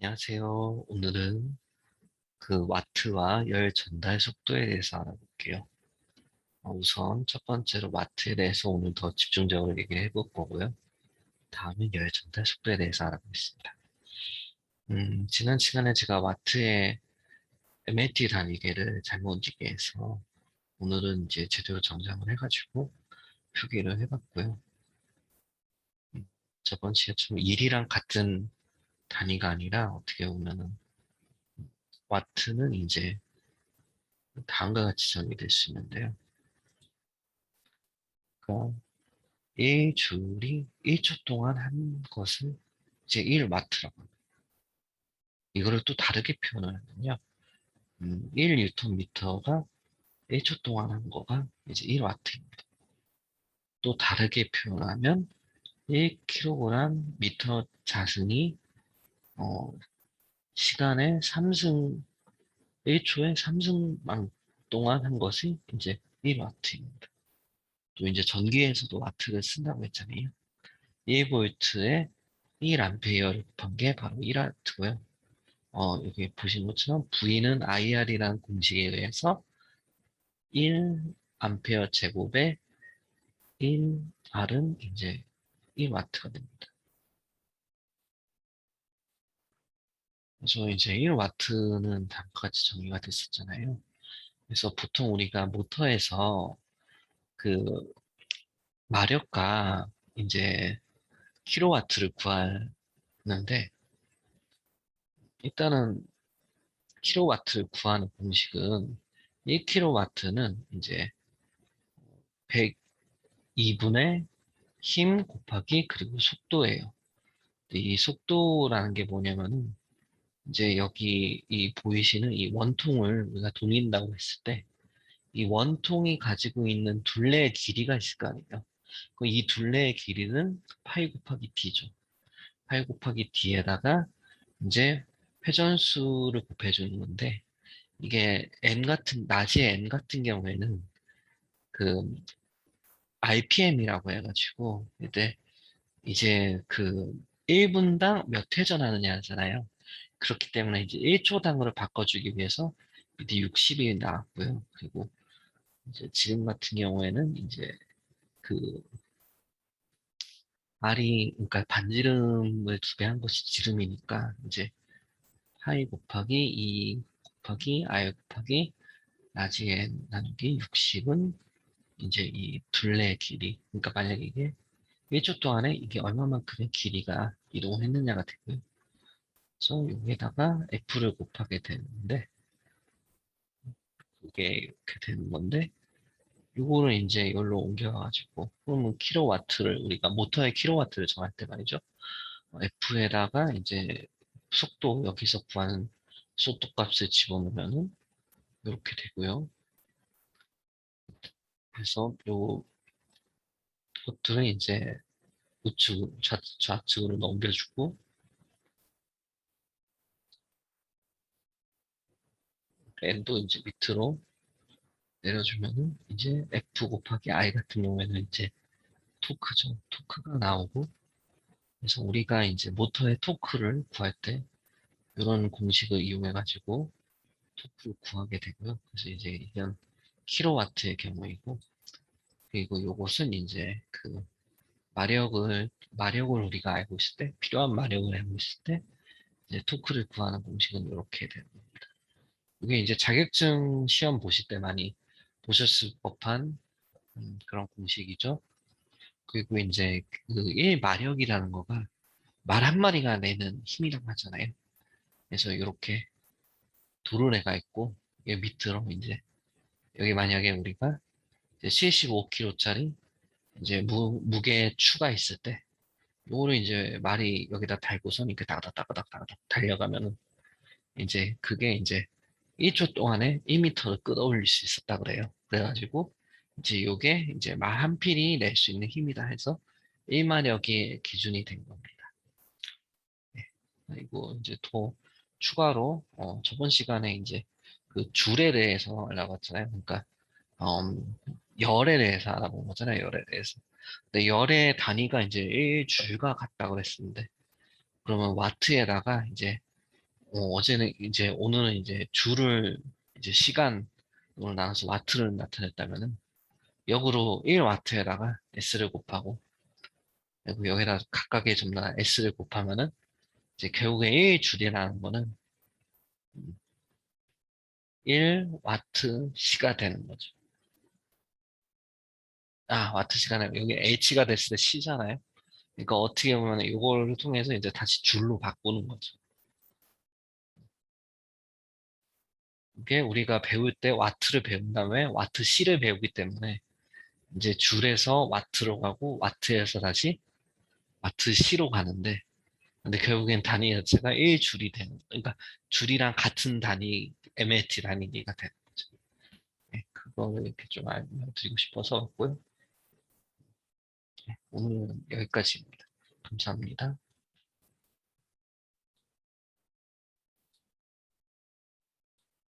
안녕하세요. 오늘은 그 와트와 열 전달 속도에 대해서 알아볼게요. 어, 우선 첫 번째로 와트에 대해서 오늘 더 집중적으로 얘기해 볼 거고요. 다음은 열 전달 속도에 대해서 알아보겠습니다. 음, 지난 시간에 제가 와트의 MAT 단위계를 잘못 얘기해서 오늘은 이제 제대로 정상을 해가지고 표기를 해봤고요. 음, 저번 시간처럼 1이랑 같은 단위가 아니라 어떻게 보면은 와트는 이제 다음과 같이 정의될 수 있는데요. 그러니까 1줄이 1초 동안 한 것을 이제 1와트라고 합니다. 이거를 또 다르게 표현을 하면요. 음, 1뉴턴미터가 1초 동안 한 거가 이제 1와트입니다. 또 다르게 표현하면 1kg 미터 자승이 어, 시간에 3승 1초에 3승만 동안 한 것이 이제 1와트입니다. 또 이제 전기에서도 와트를 쓴다고 했잖아요. 1볼트에 1암페어를 곱한 게 바로 1와트고요. 어, 여기 보신 것처럼 V는 IR이라는 공식에 의해서 1암페어 제곱에 1R은 이제 1와트가 됩니다. 그래서 이제 1와트는 다음과 같이 정의가 됐었잖아요. 그래서 보통 우리가 모터에서 그 마력과 이제 킬로와트를 구하는데 일단은 킬로와트를 구하는 공식은 1킬로와트는 이제 102분의 힘 곱하기 그리고 속도예요. 이 속도라는 게 뭐냐면은 이제 여기 이 보이시는 이 원통을 우리가 돌린다고 했을 때 이 원통이 가지고 있는 둘레의 길이가 있을 거 아니에요. 이 둘레의 길이는 파이 곱하기 d죠. 파이 곱하기 d에다가 이제 회전수를 곱해 주는 건데 이게 n 같은 낮의 n 같은 경우에는 그 RPM이라고 해가지고 이제 이제 그 1분당 몇 회전하느냐 하잖아요. 그렇기 때문에 이제 1초당으로 바꿔주기 위해서 밑에 60이 나왔고요. 그리고 이제 지금 같은 경우에는 이제 그 R이 그러니까 반지름을 두 배 한 것이 지름이니까 이제 파이 곱하기 2 곱하기 R 곱하기 라지 n 나누기 60은 이제 이 둘레의 길이 그러니까 만약에 이게 1초 동안에 이게 얼마만큼의 길이가 이동했느냐가 되고요. 그래서 여기에다가 F를 곱하게 되는데 이게 이렇게 되는 건데 요거를 이제 이걸로 옮겨가지고 그러면 킬로와트를 우리가 모터의 킬로와트를 정할 때 말이죠. F에다가 이제 속도 여기서 구하는 속도 값을 집어넣으면은 이렇게 되고요. 그래서 요 것들은 이제 우측 좌, 좌측으로 넘겨주고 n도 이제 밑으로 내려주면은 이제 f 곱하기 i 같은 경우에는 이제 토크죠. 토크가 나오고 그래서 우리가 이제 모터의 토크를 구할 때 이런 공식을 이용해 가지고 토크를 구하게 되고요. 그래서 이제 이건 킬로와트의 경우이고 그리고 이것은 이제 그 마력을 마력을 우리가 알고 있을 때 필요한 마력을 알고 있을 때 이제 토크를 구하는 공식은 이렇게 겁니다. 이게 이제 자격증 시험 보실 때 많이 보셨을 법한 음, 그런 공식이죠. 그리고 이제 그 1마력이라는 거가 말 한 마리가 내는 힘이라고 하잖아요. 그래서 이렇게 도르래가 있고 여기 밑으로 이제 여기 만약에 우리가 이제 75kg짜리 이제 무, 무게 추가 있을 때 요거를 이제 말이 여기다 달고선 이렇게 다다다다닥 다다닥 달려가면은 이제 그게 이제 1초 동안에 1m를 끌어올릴 수 있었다 그래요. 그래가지고 이제 요게 이제 말 한 필이 낼 수 있는 힘이다 해서 1마력이 기준이 된 겁니다. 네. 그리고 이제 또 추가로 어, 저번 시간에 이제 그 줄에 대해서 알아봤잖아요. 그러니까 음, 열에 대해서 알아본 거잖아요. 열에 대해서. 근데 열의 단위가 이제 1줄과 같다고 그랬는데 그러면 와트에다가 이제 어, 제는 이제 오늘은 이제 줄을 이제 시간으로 나눠서 와트를 나타냈다면은 역으로 1와트에다가 s를 곱하고 그리고 여기다 각각의 점나 s를 곱하면은 이제 결국에 1줄이라는 거는 1와트 시가 되는 거죠. 아, 와트 시간에 여기 h가 됐을 때 c잖아요. 그러니까 어떻게 보면 이걸 통해서 이제 다시 줄로 바꾸는 거죠. 게 우리가 배울 때 와트를 배운 다음에 와트 C를 배우기 때문에 이제 줄에서 와트로 가고 와트에서 다시 와트 C로 가는데 근데 결국엔 단위 자체가 1줄이 되는 그러니까 줄이랑 같은 단위 MAT 단위가 되는 거죠. 네, 그거를 이렇게 좀 알려드리고 싶어서 왔고요. 네, 오늘은 여기까지입니다. 감사합니다.